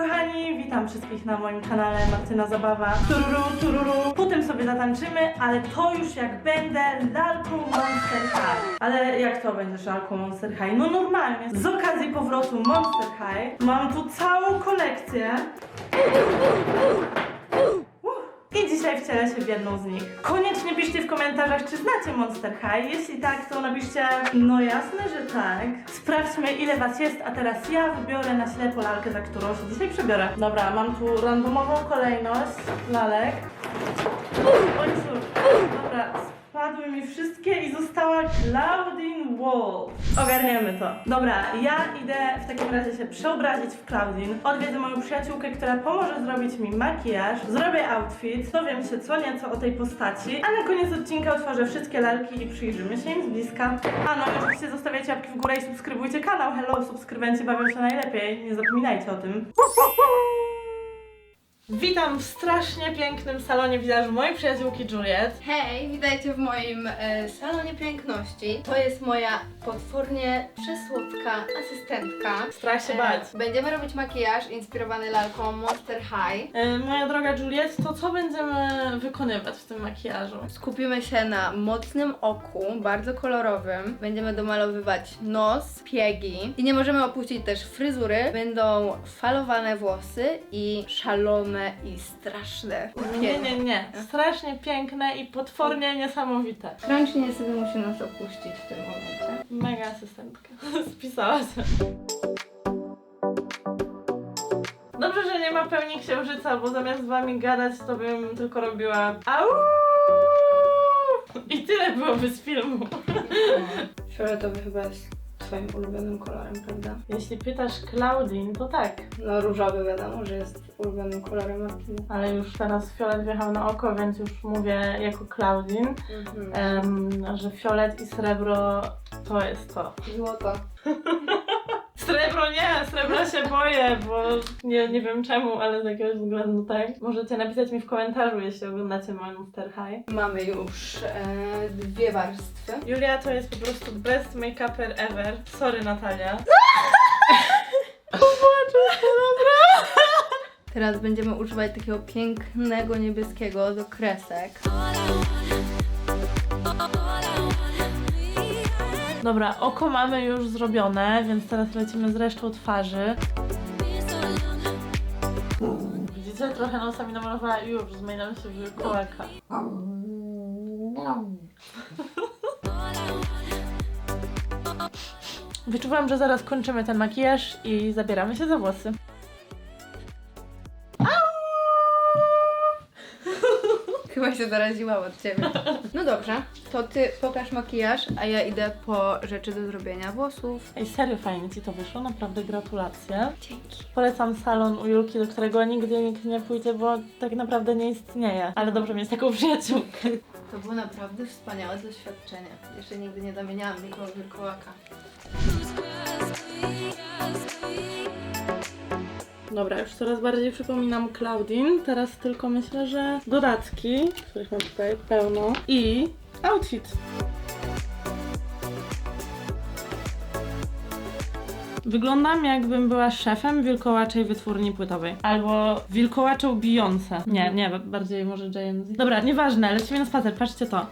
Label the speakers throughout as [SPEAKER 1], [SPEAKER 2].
[SPEAKER 1] kochani, witam wszystkich na moim kanale Martyna Zabawa. Tururu, tururu. Potem sobie zatańczymy, ale to już jak będę lalką Monster High. Ale jak to będziesz lalką Monster High? No normalnie. Z okazji powrotu Monster High mam tu całą kolekcję. Dzisiaj wcielę się w jedną z nich. Koniecznie piszcie w komentarzach, czy znacie Monster High. Jeśli tak, to napiszcie, no jasne, że tak. Sprawdźmy, ile was jest, a teraz ja wybiorę na ślepo lalkę, za którą się dzisiaj przebiorę. Dobra, mam tu randomową kolejność lalek. Oj. Dobra, spadły mi wszystkie i została Claudine Wall. Ogarniemy to. Dobra, ja idę w takim razie się przeobrazić w Claudine. Odwiedzę moją przyjaciółkę, która pomoże zrobić mi makijaż. Zrobię outfit, dowiem się co nieco o tej postaci, a na koniec odcinka otworzę wszystkie lalki i przyjrzymy się im z bliska. A no, oczywiście zostawiajcie łapki w górę i subskrybujcie kanał. Hello, subskrybenci bawią się najlepiej. Nie zapominajcie o tym. Witam w strasznie pięknym salonie wizażu mojej przyjaciółki Juliet.
[SPEAKER 2] Hej, witajcie w moim e, salonie piękności. To jest moja potwornie przesłodka asystentka.
[SPEAKER 1] Strach się
[SPEAKER 2] E,
[SPEAKER 1] bać.
[SPEAKER 2] Będziemy robić makijaż inspirowany lalką Monster High.
[SPEAKER 1] E, Moja droga Juliet, to co będziemy wykonywać w tym makijażu?
[SPEAKER 2] Skupimy się na mocnym oku, bardzo kolorowym. Będziemy domalowywać nos, piegi i nie możemy opuścić też fryzury. Będą falowane włosy i szalone i straszne
[SPEAKER 1] Nie, nie, nie. Strasznie piękne i potwornie niesamowite.
[SPEAKER 2] Crunchy niestety musi nas opuścić w tym momencie.
[SPEAKER 1] Mega asystentka. Spisała się. Dobrze, że nie ma pełni księżyca, bo zamiast z wami gadać, to bym tylko robiła au! I tyle byłoby z filmu.
[SPEAKER 2] Fioletowy chyba jest twoim ulubionym kolorem, prawda?
[SPEAKER 1] Jeśli pytasz Claudine, to tak.
[SPEAKER 2] No różowy wiadomo, że jest ulubionym kolorem.
[SPEAKER 1] Ale już teraz fiolet wjechał na oko, więc już mówię jako Claudine,
[SPEAKER 2] Mhm.
[SPEAKER 1] em, że fiolet i srebro to jest to.
[SPEAKER 2] Złoto.
[SPEAKER 1] Srebro nie, srebra się boję, bo nie, nie wiem czemu, ale z jakiegoś względu tak. Możecie napisać mi w komentarzu, jeśli oglądacie Monster High.
[SPEAKER 2] Mamy już e, dwie warstwy.
[SPEAKER 1] Julia to jest po prostu best make-upper ever. Sorry Natalia.
[SPEAKER 2] Teraz będziemy używać takiego pięknego niebieskiego do kresek.
[SPEAKER 1] Dobra, oko mamy już zrobione, więc teraz lecimy z resztą twarzy. Widzicie? Trochę nosa mi namalowała i już zmieniam się w kołaka. Wyczuwam, że zaraz kończymy ten makijaż i zabieramy się za włosy.
[SPEAKER 2] Chyba się zaraziłam od ciebie. No dobrze, to ty pokaż makijaż, a ja idę po rzeczy do zrobienia włosów.
[SPEAKER 1] Ej, serio fajnie Ci to wyszło, naprawdę gratulacje.
[SPEAKER 2] Dzięki.
[SPEAKER 1] Polecam salon u Julki, do którego nigdy nikt nie pójdzie, bo tak naprawdę nie istnieje. Ale dobrze mieć taką przyjaciółkę.
[SPEAKER 2] To było naprawdę wspaniałe doświadczenie. Jeszcze nigdy nie zamieniałam nikogo wilkołaka.
[SPEAKER 1] Dobra, już coraz bardziej przypominam Claudine. Teraz tylko myślę, że dodatki, których mam tutaj pełno, i outfit. Wyglądam jakbym była szefem wilkołaczej wytwórni płytowej. Albo wilkołaczą Beyoncé. Nie, nie, bardziej może JMZ. Dobra, nieważne, lecimy na spacer, patrzcie to.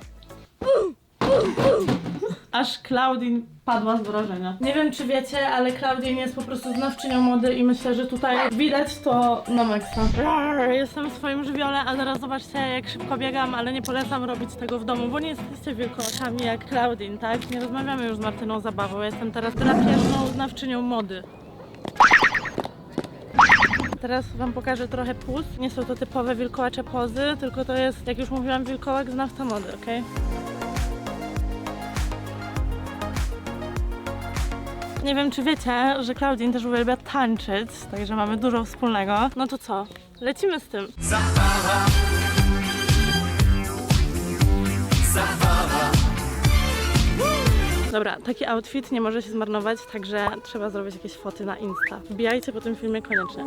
[SPEAKER 1] Aż Claudine padła z wrażenia. Nie wiem, czy wiecie, ale Claudine jest po prostu znawczynią mody i myślę, że tutaj widać to na maksa. Jestem w swoim żywiole, a zaraz zobaczcie, jak szybko biegam, ale nie polecam robić tego w domu, bo nie jesteście wielkołakami jak Claudine, tak? Nie rozmawiamy już z Martyną Zabawą, jestem teraz drapieżną znawczynią mody. Teraz wam pokażę trochę puz. Nie są to typowe wilkołacze pozy, tylko to jest, jak już mówiłam, wilkołak znawca mody, okej? Nie wiem, czy wiecie, że Claudine też uwielbia tańczyć, także mamy dużo wspólnego. No to co? Lecimy z tym. Dobra, taki outfit nie może się zmarnować, także trzeba zrobić jakieś foty na Insta. Wbijajcie po tym filmie koniecznie.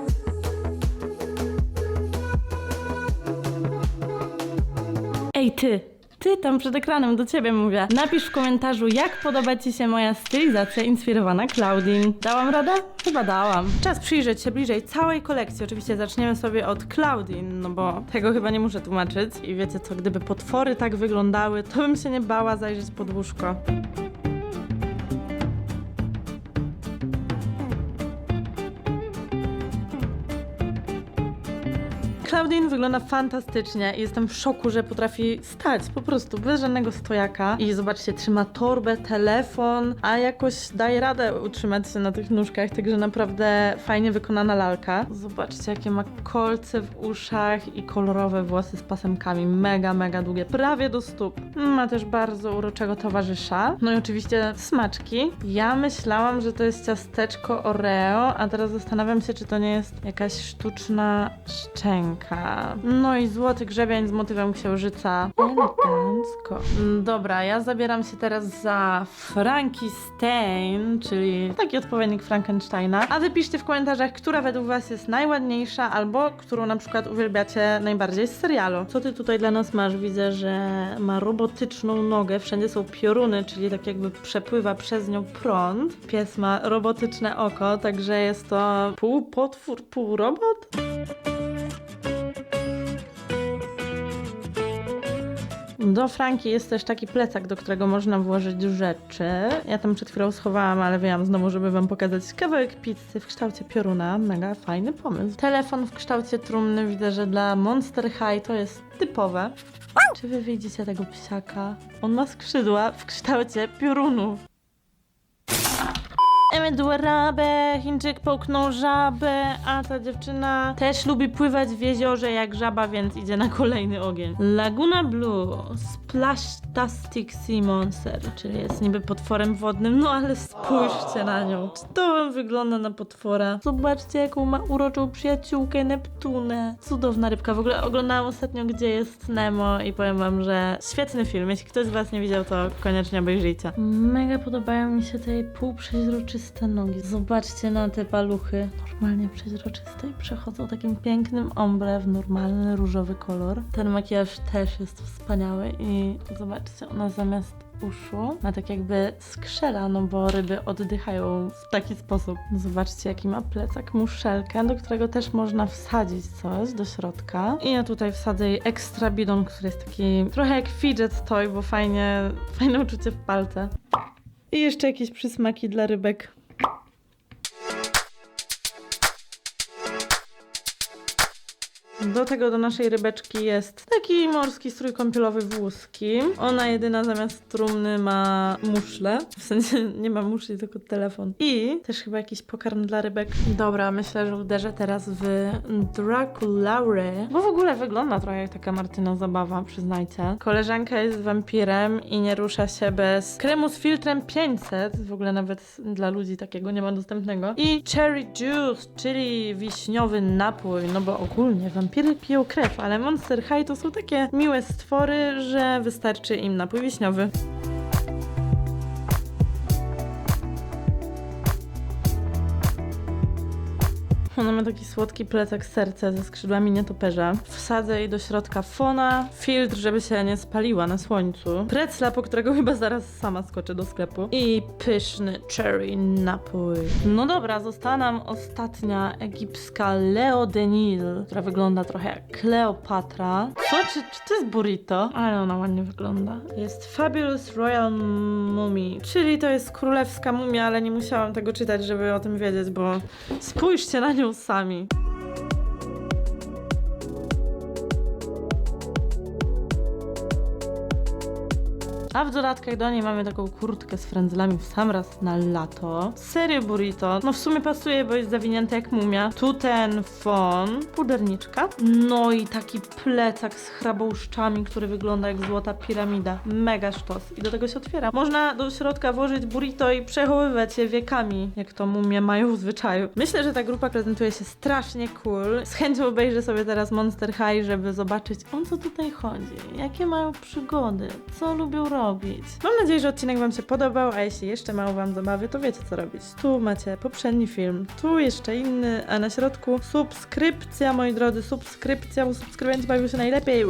[SPEAKER 1] Ej ty, ty tam przed ekranem do ciebie mówię. Napisz w komentarzu, jak podoba ci się moja stylizacja inspirowana Claudine. Dałam radę? Chyba dałam. Czas przyjrzeć się bliżej całej kolekcji. Oczywiście zaczniemy sobie od Claudine, no bo tego chyba nie muszę tłumaczyć. I wiecie co, gdyby potwory tak wyglądały, to bym się nie bała zajrzeć pod łóżko. Claudine wygląda fantastycznie i jestem w szoku, że potrafi stać po prostu bez żadnego stojaka. I zobaczcie, trzyma torbę, telefon, a jakoś daje radę utrzymać się na tych nóżkach, także naprawdę fajnie wykonana lalka. Zobaczcie, jakie ma kolce w uszach i kolorowe włosy z pasemkami, mega, mega długie, prawie do stóp. Ma też bardzo uroczego towarzysza. No i oczywiście smaczki. Ja myślałam, że to jest ciasteczko Oreo, a teraz zastanawiam się, czy to nie jest jakaś sztuczna szczęka. No i złoty grzebień z motywem księżyca. Elegancko. Mm, Dobra, ja zabieram się teraz za Frankenstein, czyli taki odpowiednik Frankensteina. A wy piszcie w komentarzach, która według was jest najładniejsza, albo którą na przykład uwielbiacie najbardziej z serialu. Co ty tutaj dla nas masz? Widzę, że ma robotyczną nogę, wszędzie są pioruny, czyli tak jakby przepływa przez nią prąd. Pies ma robotyczne oko, także jest to pół potwór, pół robot. Do Franki jest też taki plecak, do którego można włożyć rzeczy. Ja tam przed chwilą schowałam, ale wiem znowu, żeby wam pokazać kawałek pizzy w kształcie pioruna. Mega fajny pomysł. Telefon w kształcie trumny widzę, że dla Monster High to jest typowe. Czy wy widzicie tego psiaka? On ma skrzydła w kształcie piorunu. Emmet rabę, Chińczyk połknął żabę, a ta dziewczyna też lubi pływać w jeziorze jak żaba, więc idzie na kolejny ogień. Laguna Blue, Splastastic Sea Monster, czyli jest niby potworem wodnym, no ale spójrzcie na nią. Czy to wygląda na potwora? Zobaczcie, jaką ma uroczą przyjaciółkę Neptunę. Cudowna rybka. W ogóle oglądałam ostatnio, gdzie jest Nemo i powiem wam, że świetny film. Jeśli ktoś z was nie widział, to koniecznie obejrzyjcie. Mega podobają mi się te półprzeźroczyste nogi. Zobaczcie na te paluchy. Normalnie przeźroczyste i przechodzą takim pięknym ombre w normalny różowy kolor. Ten makijaż też jest wspaniały i zobaczcie, ona zamiast uszu ma tak jakby skrzela, no bo ryby oddychają w taki sposób. Zobaczcie, jaki ma plecak, muszelkę, do którego też można wsadzić coś do środka. I ja tutaj wsadzę jej ekstra bidon, który jest taki trochę jak fidget toy, bo fajnie, fajne uczucie w palce. I jeszcze jakieś przysmaki dla rybek. Do tego do naszej rybeczki jest taki morski strój kąpielowy włoski. Ona jedyna zamiast trumny ma muszle. W sensie nie ma muszli, tylko telefon. I też chyba jakiś pokarm dla rybek. Dobra, myślę, że uderzę teraz w Draculaure. Bo w ogóle wygląda trochę jak taka Martyna zabawa, przyznajcie. Koleżanka jest wampirem i nie rusza się bez kremu z filtrem 500. W ogóle nawet dla ludzi takiego nie ma dostępnego. I cherry juice, czyli wiśniowy napój. No bo ogólnie wampiry piją krew, ale Monster High to są takie miłe stwory, że wystarczy im napój wiśniowy. Ona ma taki słodki plecak serce ze skrzydłami nietoperza. Wsadzę jej do środka fona, filtr, żeby się nie spaliła na słońcu, precla, po którego chyba zaraz sama skoczę do sklepu i pyszny cherry napój. No dobra, została nam ostatnia egipska Leo Denil, która wygląda trochę jak Kleopatra. Co? Czy, czy to jest burrito? Ale ona ładnie wygląda. Jest Fabulous Royal Mummy, czyli to jest królewska mumia, ale nie musiałam tego czytać, żeby o tym wiedzieć, bo spójrzcie na nią Deus, A w dodatkach do niej mamy taką kurtkę z frędzlami w sam raz na lato. Serio burrito. No w sumie pasuje, bo jest zawinięte jak mumia. Tu ten fon, puderniczka. No i taki plecak z chrabąszczami, który wygląda jak złota piramida. Mega sztos. I do tego się otwiera. Można do środka włożyć burrito i przechowywać je wiekami, jak to mumie mają w zwyczaju. Myślę, że ta grupa prezentuje się strasznie cool. Z chęcią obejrzę sobie teraz Monster High, żeby zobaczyć o co tutaj chodzi. Jakie mają przygody, co lubią robić. Mam nadzieję, że odcinek Wam się podobał, a jeśli jeszcze mało Wam zabawy, to wiecie co robić. Tu macie poprzedni film, tu jeszcze inny, a na środku subskrypcja, moi drodzy, subskrypcja, bo subskrybenci bawią się najlepiej.